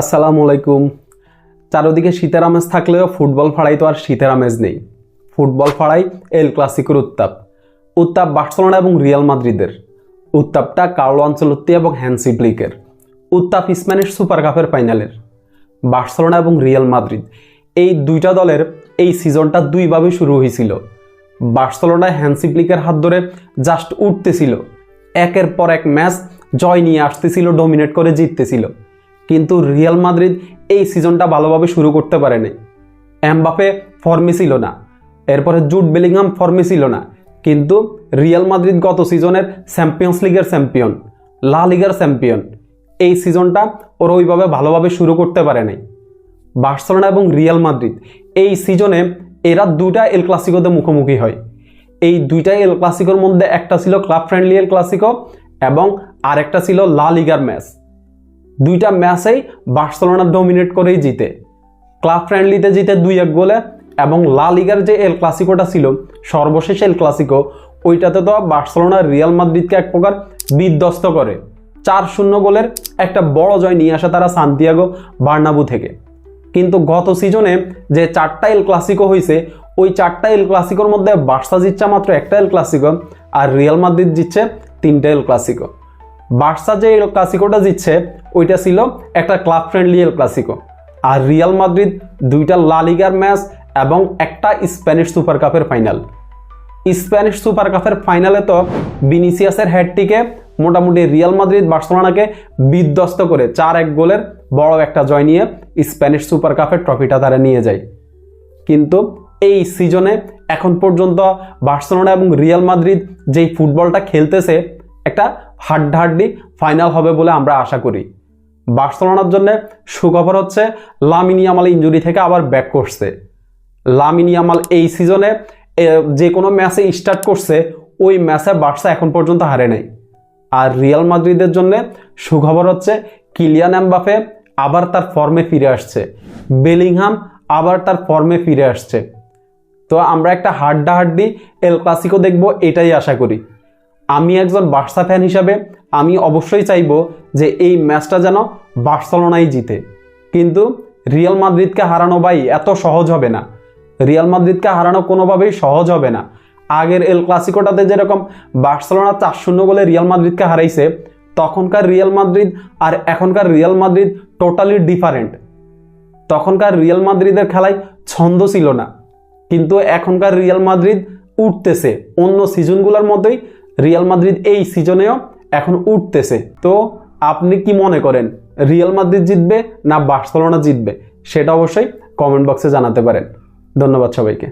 আসসালামু আলাইকুম। চারোদিকে শীতের আমেজ থাকলেও ফুটবল ফাড়াই তো আর শীতের আমেজ নেই। ফুটবল ফাড়াই এল ক্লাসিকোর উত্তাপ। উত্তাপ বার্সেলোনা এবং রিয়াল মাদ্রিদের। উত্তাপটা কার্লো আঞ্চলত্তি এবং হ্যান্সি ব্লিকের উত্তাপ স্প্যানিশ সুপার কাপের ফাইনালের। বার্সেলোনা এবং রিয়াল মাদ্রিদ। এই দুইটা দলের এই সিজনটা দুইভাবে শুরু হয়েছিল। বার্সেলোনায় হ্যান্সি ব্লিকের হাত ধরে জাস্ট উঠতেছিল। একের পর এক ম্যাচ জয় নিয়ে আসতেছিল, ডমিনেট করে জিততেছিল। কিন্তু রিয়াল মাদ্রিদ এই সিজনটা ভালোভাবে শুরু করতে পারেনি। এমবাপে ফর্মে ছিল না। এরপরে জুট বেলিংহাম ফর্মে ছিল না। কিন্তু রিয়াল মাদ্রিদ গত সিজনের চ্যাম্পিয়ন্স লিগের চ্যাম্পিয়ন লা লিগার চ্যাম্পিয়ন এই সিজনটা ওরা ওইভাবে ভালোভাবে শুরু করতে পারেনি। বার্সেলোনা এবং রিয়াল মাদ্রিদ এই সিজনে এরা দুইটা এল ক্লাসিকোতে মুখোমুখি হয়। এই দুইটা এল ক্লাসিকোর মধ্যে একটা ছিল ক্লাব ফ্রেন্ডলি এল ক্লাসিকো এবং আরেকটা ছিল লা লিগার ম্যাচ দুইটা ম্যাচেই বার্সেলোনা ডমিনেট করেই জিতে। ক্লাব ফ্রেন্ডলিতে জিতে দুই এক গোলে এবং লা লিগার যে এল ক্লাসিকোটা ছিল, সর্বশেষ এল ক্লাসিকো ওইটাতে তো বার্সেলোনা রিয়াল মাদ্রিদকে এক প্রকার বিধ্বস্ত করে। চার শূন্য গোলের একটা বড় জয় নিয়ে আসে তারা সান্তিয়াগো বার্নাবু থেকে। কিন্তু গত সিজনে যে চারটা এল ক্লাসিকো হয়েছে ওই চারটা এল ক্লাসিকোর মধ্যে বার্সা জিতছে মাত্র একটা এল ক্লাসিকো আর রিয়াল মাদ্রিদ জিতছে তিনটা এল ক্লাসিকো বার্সা যে এল ক্লাসিকোটা জিতছে, ওইটা ছিল একটা ক্লাব ফ্রেন্ডলি এল ক্লাসিকো আর রিয়াল মাদ্রিদ দুইটা লালিগার ম্যাচ এবং একটা স্প্যানিশ সুপার কাপের ফাইনাল স্প্যানিশ সুপার কাপের ফাইনালে তো বিনিসিয়াসের হেডটিকে মোটামুটি রিয়াল মাদ্রিদ বার্সেলোনাকে বিধ্বস্ত করে চার এক গোলের বড় একটা জয় নিয়ে স্প্যানিশ সুপার কাপের ট্রফিটা তারা নিয়ে যায়। কিন্তু এই সিজনে এখন পর্যন্ত বার্সেলোনা এবং রিয়াল মাদ্রিদ যেই ফুটবলটা খেলতেছে একটা হাড্ডাহাড্ডি ফাইনাল হবে বলে আমরা আশা করি। বার্সেলোনার জন্য সুখবর হচ্ছে লামিনিয়ামাল ইঞ্জুরি থেকে আবার ব্যাক করছে। লামিনিয়ামাল এই সিজনে যে কোনো ম্যাচে স্টার্ট করছে, ওই ম্যাচে বার্সা এখন পর্যন্ত হারে নাই। আর রিয়াল মাদ্রিদের জন্য সুখবর হচ্ছে কিলিয়ান এমবাফে আবার তার ফর্মে ফিরে আসছে। বেলিংহাম আবার তার ফর্মে ফিরে আসছে। তো আমরা একটা হাড্ডাহাড্ডি এল ক্লাসিকো দেখব, এটাই আশা করি। আমি একজন বার্সা ফ্যান হিসাবে আমি অবশ্যই চাইব যে এই ম্যাচটা যেন বার্সেলোনাই জিতে। কিন্তু রিয়াল মাদ্রিদকে হারানো ভাই এত সহজ হবে না। রিয়াল মাদ্রিদকে হারানো কোনোভাবেই সহজ হবে না। আগের এল ক্লাসিকোটাতে যেরকম বার্সেলোনা চার শূন্য বলে রিয়াল মাদ্রিদকে হারাইছে, তখনকার রিয়াল মাদ্রিদ আর এখনকার রিয়াল মাদ্রিদ টোটালি ডিফারেন্ট তখনকার রিয়াল মাদ্রিদের খেলায় ছন্দ ছিল না। কিন্তু এখনকার রিয়াল মাদ্রিদ উঠতেছে। অন্য সিজনগুলোর মতোই রিয়াল মাদ্রিদ এই সিজনেও এখন উঠতেছে। তো আপনি কি মনে করেন, রিয়াল মাদ্রিদ জিতবে না বার্সেলোনা জিতবে? সেটা অবশ্যই কমেন্ট বক্সে জানাতে পারেন। ধন্যবাদ সবাইকে।